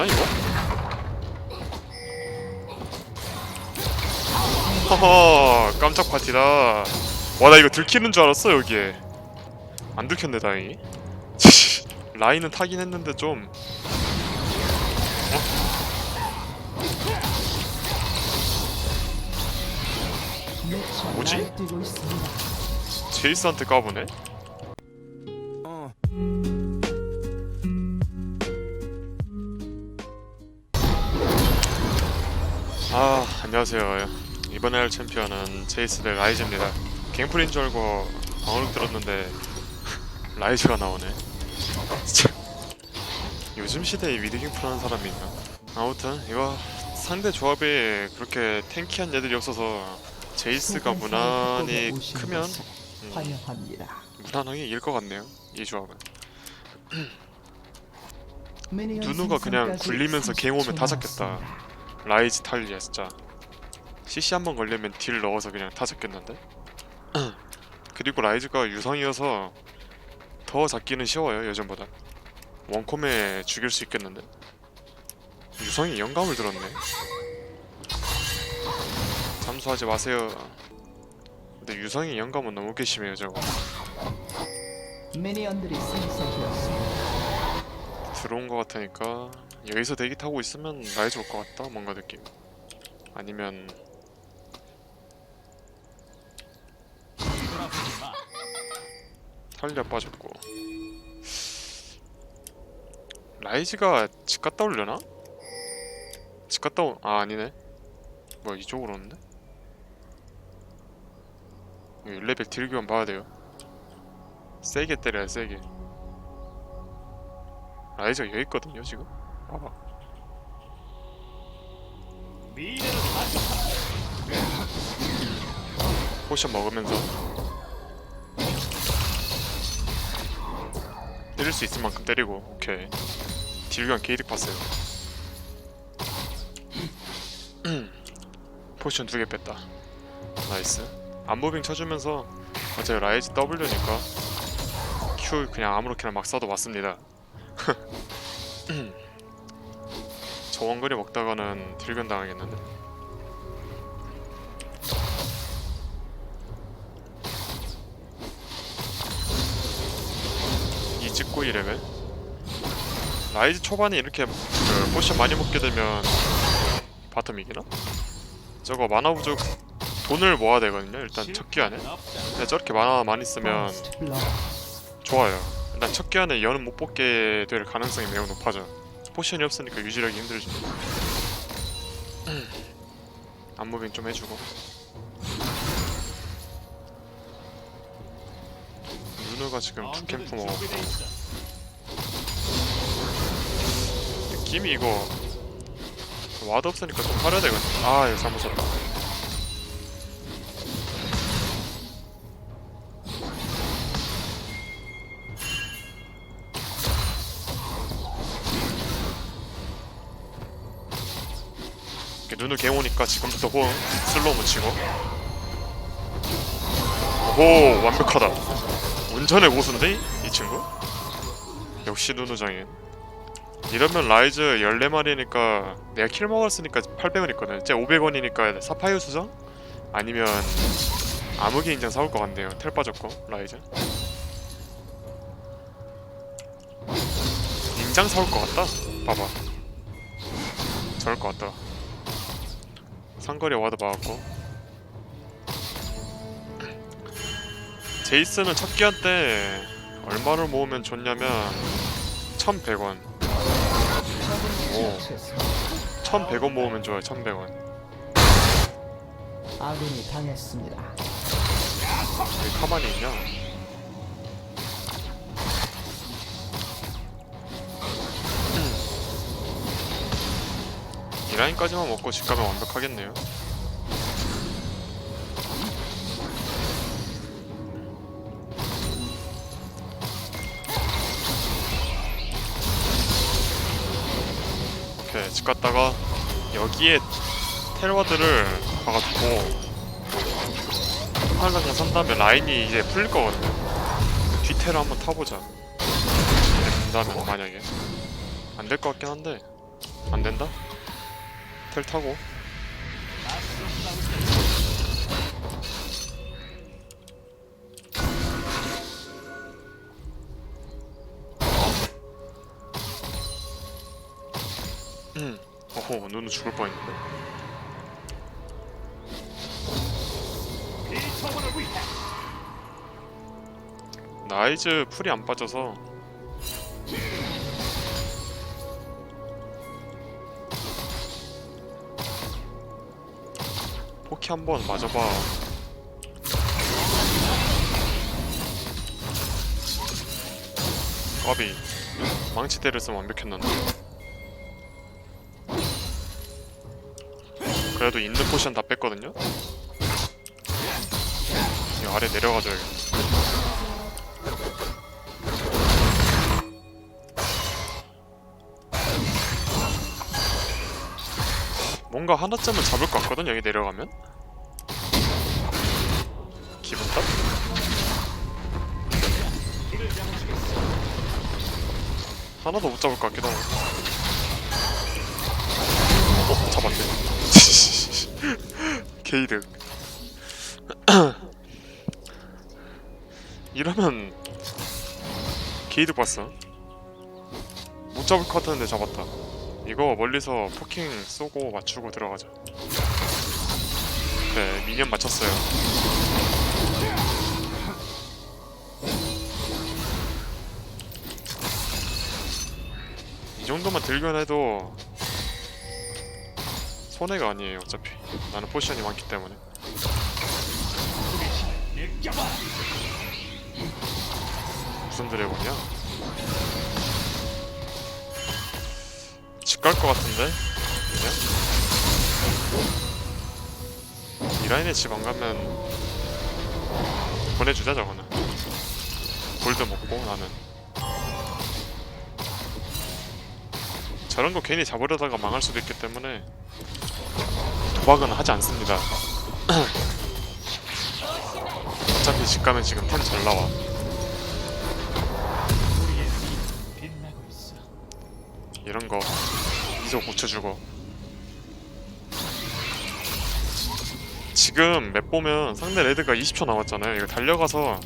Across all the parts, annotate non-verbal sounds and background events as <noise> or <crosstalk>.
되나 이거? 허허 깜짝 파티다 와 나 이거 들키는 줄 알았어 여기에 안 들켰네 다행히 <laughs> 라인은 타긴 했는데 좀 뭐지? 날뛰고 있습니다. 제이스한테 까보네? 아 안녕하세요. 이번에 할 챔피언은 제이스 대 라이즈입니다. 갱플인 줄 알고 방어력 들었는데 <laughs> 라이즈가 나오네. 진짜. 요즘 시대에 미드 갱플 하는 사람이 있나? 아무튼 이거 상대 조합이 그렇게 탱키한 애들이 없어서 제이스가 무난히 크면 음, 환영합니다. 무난하게 이길 것 같네요 이 조합은. 누누가 그냥 굴리면서 갱 오면 다 30초 잡겠다. 라이즈 탈리아 진짜 CC 한 번 걸리면 딜 넣어서 그냥 다 잡겠는데? <clears throat> 그리고 라이즈가 유성이어서 더 잡기는 쉬워요 예전보다. 원콤에 죽일 수 있겠는데? 유성이 영감을 들었네. 잠수하지 마세요. 근데 유성이 영감은 너무 괘씸해요 저거. 미니언들이 생성되었습니다. 들어온 것 같으니까 여기서 대기 타고 있으면 라이즈 올것 같다 뭔가 느낌. 아니면 탈리아 빠졌고. 라이즈가 집 갔다 올려나? 집 갔다 오... 아 아니네. 뭐야 이쪽으로 오는데? 이거 1레벨 딜교환 봐야 돼요. 세게 때려야 세게. 라이즈가 여기 있거든요 지금 봐봐. 포션 먹으면서. 때릴 수 있을 만큼 때리고. 오케이. 딜교환 게이득 봤어요. 포션 두 개 뺐다. 나이스. 안무빙 쳐주면서 어차피 라이즈 W니까 Q 그냥 아무렇게나 막 쏴도 맞습니다 <clears throat> 저 원거리 먹다가는 딜견 당하겠는데 이 찍고 2레벨 라이즈 초반에 이렇게 그 포션 많이 먹게 되면 바텀 이기나? 저거 만화 부족 돈을 모아야 되거든요 일단 첫 기간에 근데 저렇게 만화 많이 쓰면. 좋아요. 일단 첫 기한에 연은 못 뽑게 될 가능성이 매우 높아져. 포션이 없으니까 유지력이 힘들지. 안무빙 좀 해주고. 누누가 지금 두 캠프 먹었고 느낌이 이거 와드 없으니까 좀 하려야 되거든. 아 이거 잘못 썼다. 개오니까 지금부터 호응 슬로우 묻히고. 오 완벽하다. 운전의 고수인데 이 친구? 역시 누누장인 이러면 라이즈 14마리니까 내가 킬 먹었으니까 800원 있거든. 쟤 500원이니까 사파이어 수정? 아니면 암흑의 인장 사올 것 같네요. 텔 빠졌고 라이즈. 인장 사올 것 같다? 봐봐. 저럴 것 같다 상거리 와드 막았고 제이스는 첫 기한 때 얼마를 모으면 좋냐면 1100원 오. 처치했습니다. 1100원 모으면 좋아요 1100원 아군이 당했습니다. 여기 가만히 있냐 라인까지만 먹고 집 가면 완벽하겠네요. 오케이 집 갔다가 여기에 텔와드를 박아두고 하나 그냥 산 다음에 라인이 이제 풀릴 거거든요. 뒤태를 한번 타보자. 된다면 만약에. 안 될 것 같긴 한데. 안 된다? 텔 타고. 음, 어호 눈은 죽을 뻔했는데. 나이즈 풀이 안 빠져서 키 한번 맞아봐. 까비 망치 때렸으면 완벽했는데. 그래도 있는 포션 다 뺐거든요? 이 아래 내려가줘야겠다 뭔가 하나쯤은 잡을 것 같거든 여기 내려가면 기분 탓? 하나도 못 잡을 것 같기도 하고. 어 잡았네. <laughs> 게이득 <clears throat> 이러면 게이득 봤어. 못 잡을 것 같았는데 잡았다. 이거 멀리서 포킹 쏘고 맞추고 들어가자. 네 미니언 맞췄어요 정도만 들견 해도 손해가 아니에요 어차피 나는 포지션이 많기 때문에 무슨 드래곤이야? 집 갈 것 같은데? 그냥? 이 라인에 집 안 가면 보내주자 저거는 골드 먹고 나는 저런 거 괜히 잡으려다가 망할 수도 있기 때문에 도박은 하지 않습니다. <clears throat> 어차피 집 가면 지금 템잘 나와. 이런 거 이소 고쳐주고. 지금 맵 보면 상대 레드가 20초 남았잖아요. 이거 달려가서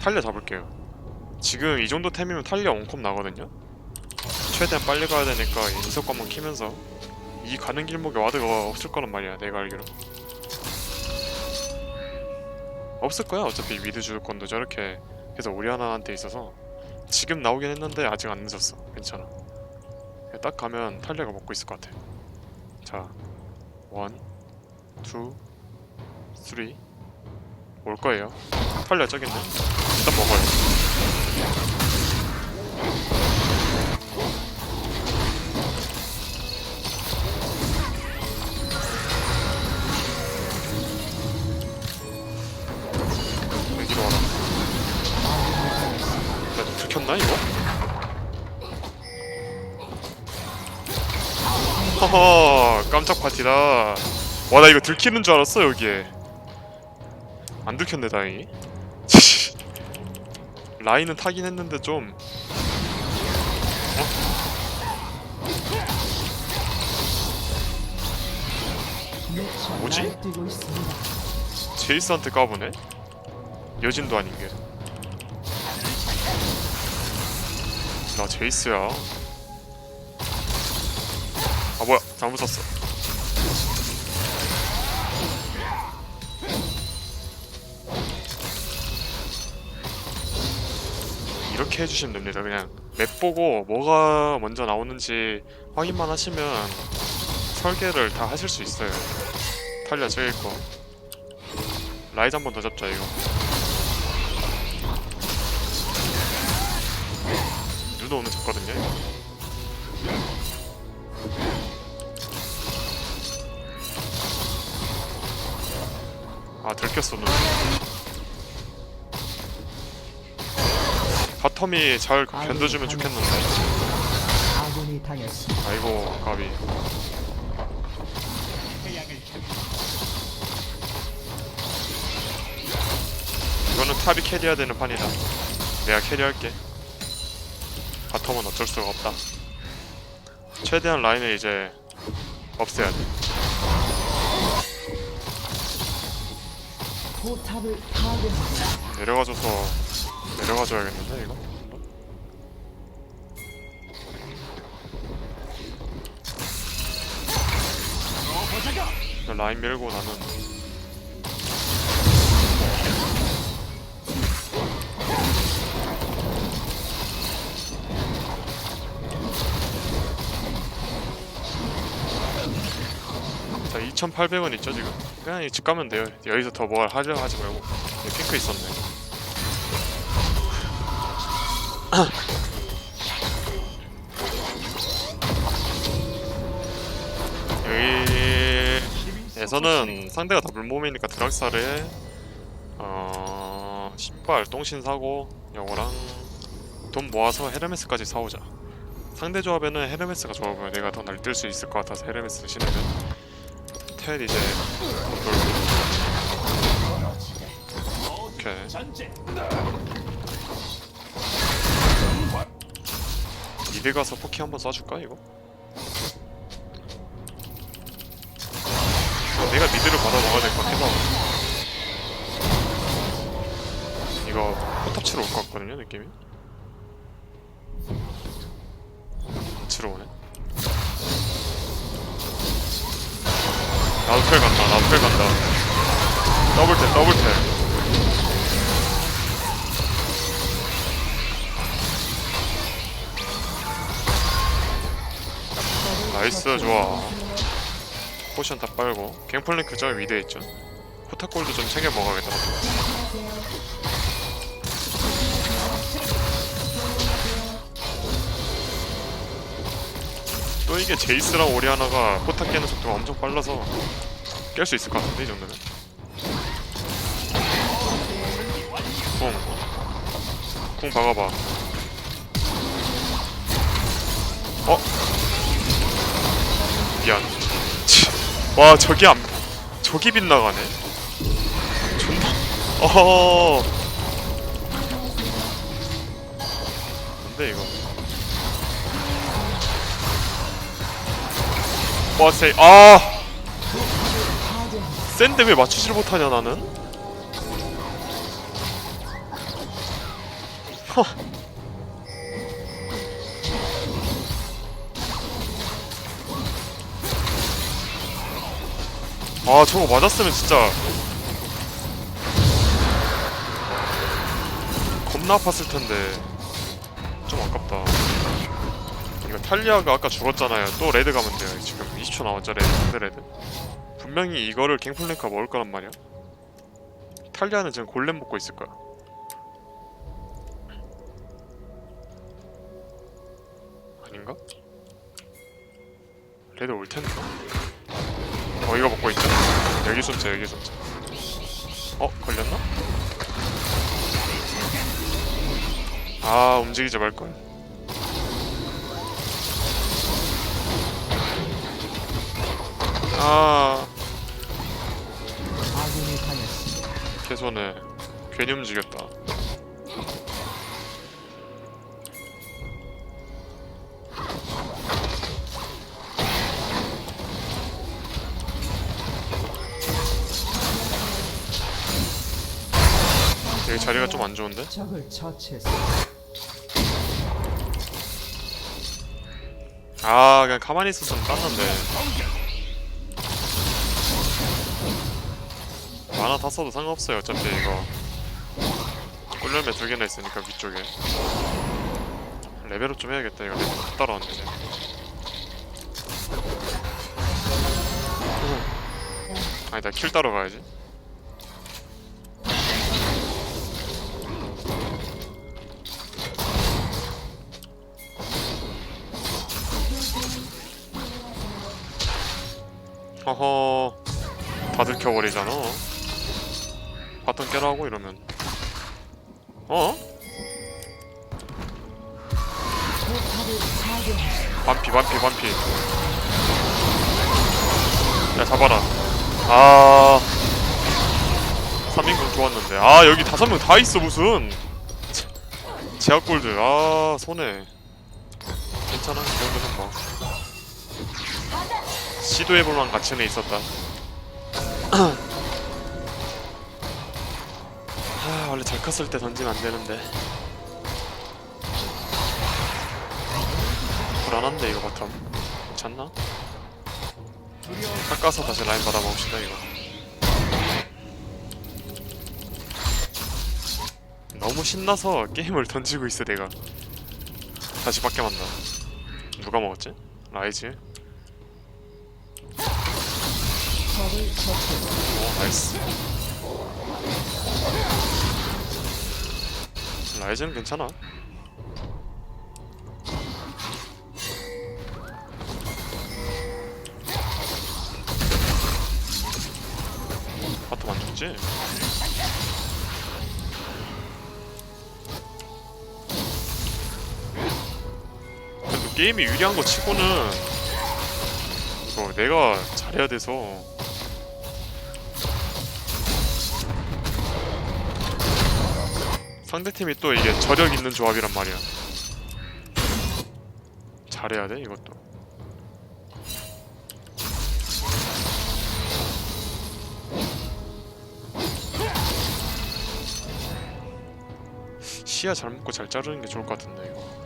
탈려 잡을게요. 지금 이 정도 템이면 탈려 온컵 나거든요 최대한 빨리 가야 되니까 인석관만 키면서 이 가는 길목에 와드가 없을 거란 말이야 내가 알기로 없을 거야 어차피 미드 줄 건도 저렇게 계속 오리아나한테 있어서 지금 나오긴 했는데 아직 안 늦었어. 괜찮아. 딱 가면 탈레가 먹고 있을 것 같아. 자, 원, 투, 쓰리. 올 거예요. 탈레 저기 있네. 일단 먹어요. 허허 깜짝 파티다 와 나 이거 들키는 줄 알았어 여기에 안 들켰네 다행히 <laughs> 라인은 타긴 했는데 좀 미쳐 뭐지? 제이스한테 까보네? 여진도 아닌 게. 나 제이스야. 아 뭐야 잘못 썼어. 이렇게 해주시면 됩니다. 그냥 맵 보고 뭐가 먼저 나오는지 확인만 하시면 설계를 다 하실 수 있어요. 탈려 저기 있고 라이즈 한 번 더 잡자 이거 누도 오면 잡거든요 이거. 아 들켰어 눈 바텀이 잘 견뎌주면 좋겠는데. 아이고 가비. 이거는 탑이 캐리해야 되는 판이다. 내가 캐리할게. 바텀은 어쩔 수가 없다. 최대한 라인을 이제 없애야 돼. 포탑을 파괴했습니다. 내려가줘서 내려가줘야겠는데 이거? 이거 라인 밀고 나는 2,800원 있죠 지금? 그냥 집 가면 돼요. 여기서 더 뭘 하려 하지 말고. 여기 핑크 있었네. <clears throat> 여기에서는 상대가 다 물몸이니까 드락사를 어 신발 똥신 사고 요거랑 돈 모아서 헤르메스까지 사오자. 상대 조합에는 헤르메스가 좋아 보여 내가 더 날뛸 수 있을 것 같아서 헤르메스를 신으면 텔 이제 돌고 오케이. 미드 가서 포키 한번 쏴줄까 이거? 내가 미드를 받아 먹어야 될 것 같기도 이거 포탑 치러 올 것 같거든요 느낌이 나도 펠 간다 나도 펠 간다. 더블 텔 더블 텔 나이스 좋아. 포션 다 빨고. 갱플랭크 저 위대에 있죠? 포탑골도 좀 챙겨 먹어야겠다 또 이게 제이스랑 오리아나가 포탑 깨는 속도가 엄청 빨라서 깰 수 있을 것 같은데 이 정도면? 쿵. 쿵 박아봐. 어? 미안. 치. 와 저기 안 저기 빗나가네. 존나. 어허. 뭔데 이거 와세. 아! 센데 왜 맞추질 못하냐 나는? 허 아 저거 맞았으면 진짜. 겁나 아팠을 텐데. 좀 아깝다. 이거 탈리아가 아까 죽었잖아요. 또 레드 가면 돼요 지금 20초 남았죠 레드 상대 레드 분명히 이거를 갱플랭크가 먹을 거란 말이야. 탈리아는 지금 골렘 먹고 있을 거야. 아닌가? 레드 올 텐데. 어 이거 먹고 있잖아 여기 손자 여기 손자. 어 걸렸나? 아 움직이지 말걸 아 아군이 당했습니다. 개손해 괜히 움직였다 여기 자리가 좀 안 좋은데? 적을 처치했습니다. 아 그냥 가만히 있었으면 땄는데 만화 다 써도 상관없어요. 어차피 이거 꿀열매 두 개나 있으니까 위쪽에. 레벨업 좀 해야겠다 이거. 레벨 못 따라왔네. 이제. 아니다 킬 따러 가야지. 허허. 다 들켜버리잖아 바텀 깨라고 이러면. 어? 반피 반피 반피. 야 잡아라. 아. 3인공 좋았는데. 아 여기 다섯 명 다 있어 무슨. 제약골드. 아 손해. 괜찮아 이 정도는 뭐. 시도해볼 만한 가치는 있었다 <clears throat> 원래 잘 컸을 때 던지면 안 되는데 불안한데 이거 바텀 괜찮나? 깎아서 다시 라인 받아 먹읍시다 이거 너무 신나서 게임을 던지고 있어 내가 다시 밖에 만나 누가 먹었지? 라이즈? 오 나이스 라이즈는 괜찮아 바텀 안 죽지? 게임이 유리한 거 치고는 이거 내가 잘해야 돼서 상대팀이 또 이게 저력 있는 조합이란 말이야. 잘해야 돼 이것도. 시야 잘 먹고 잘 자르는 게 좋을 것 같은데 이거.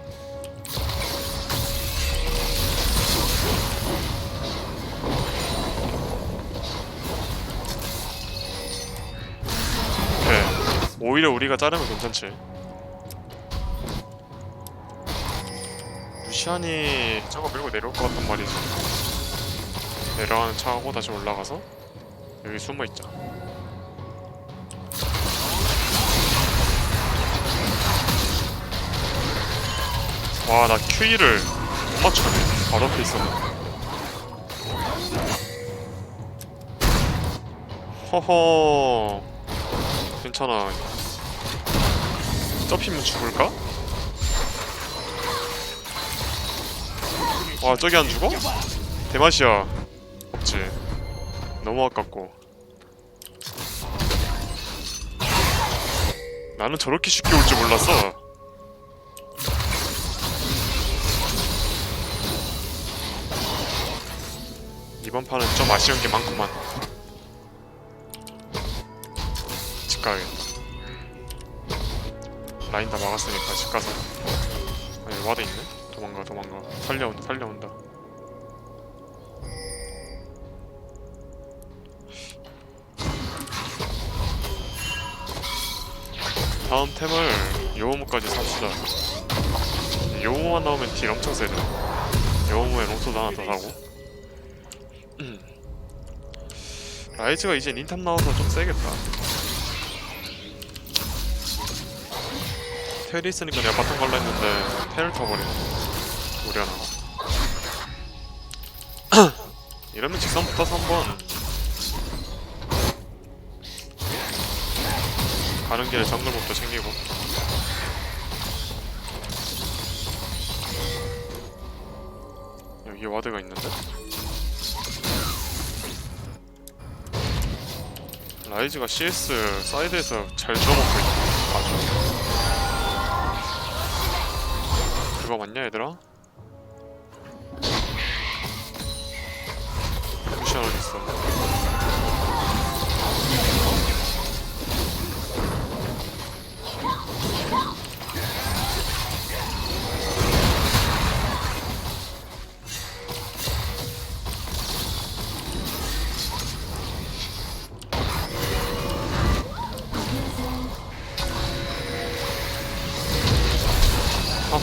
오히려 우리가 자르면 괜찮지. 루시안이 저거 밀고 내려올 것 같단 말이지. 내려가는 차하고 다시 올라가서 여기 숨어 있자. 와, 나 Q를 못 맞추네. 바로 앞에 있었는데. 허허. 괜찮아. 접히면 죽을까? 와 저기 안 죽어? 대맛이야. 없지. 너무 아깝고. 나는 저렇게 쉽게 올 줄 몰랐어. 이번 판은 좀 아쉬운 게 많구만. 집 가야겠다 라인 다 막았으니까 집 가서. 아니 와드 있네? 도망가 도망가. 살려온다 살려온다. 다음 템을 요호무까지 삽시다. 요호무만 나오면 딜 엄청 세죠 요호무에 롱소도 하나 더 사고. 음. <clears throat> 라이즈가 이제 닌탑 나와서 좀 세겠다 텔이 있으니까 내가 바텀 갈라 했는데 텔을 타버리네. 우리 하나가. <clears throat> 이러면 직선 붙어서 한번 가는 길에 정글목도 챙기고. 여기 와드가 있는데? 라이즈가 CS 사이드에서 잘 들어먹고 있다 그거 맞냐 얘들아? 쿠션 어디 있어?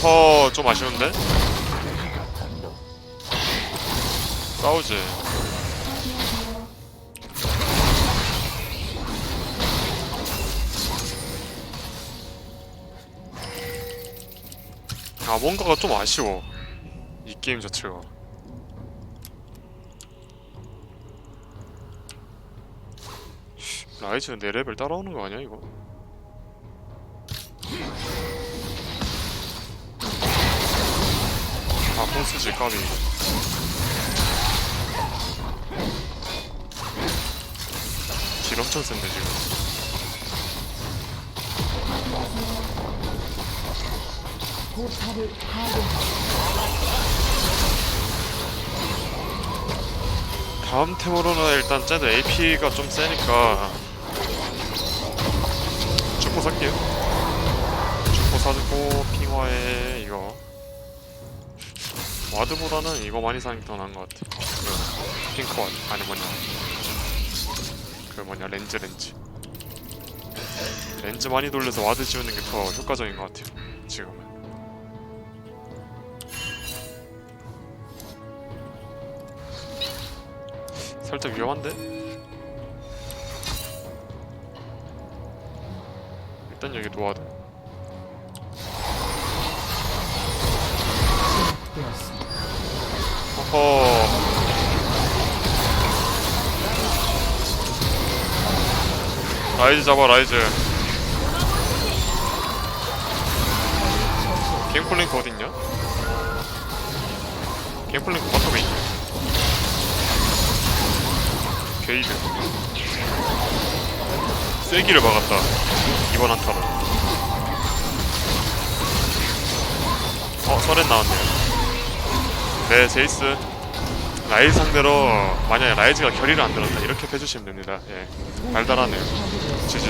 허허 좀 아쉬운데? 싸우지 아 뭔가가 좀 아쉬워 이 게임 자체가 라이즈는 내 레벨 따라오는 거 아니야 이거? 아 뽕쓰지 까비 딜 엄청 센데 지금. 다음 템으로는 일단 쟤도 AP가 좀 세니까. 축구 살게요. 축구 사고 핑화에 와드보다는 이거 많이 사는 게 더 나은 것 같아 그 핑크 와드 아니 뭐냐. 그 뭐냐 렌즈 렌즈. 렌즈 많이 돌려서 와드 지우는 게 더 효과적인 것 같아요 지금은. 살짝 위험한데? 일단 여기 놓아 허허 라이즈 잡아 라이즈. 갱플링크 어딨냐? 갱플링크 바텀에 있네. 게이드. 세기를 막았다. 이번 한타로. 어 서렌 나왔네요 네 제이스. 라이즈 상대로 만약에 라이즈가 결의를 안 들었다 이렇게 해주시면 됩니다. 예 달달하네요. 지지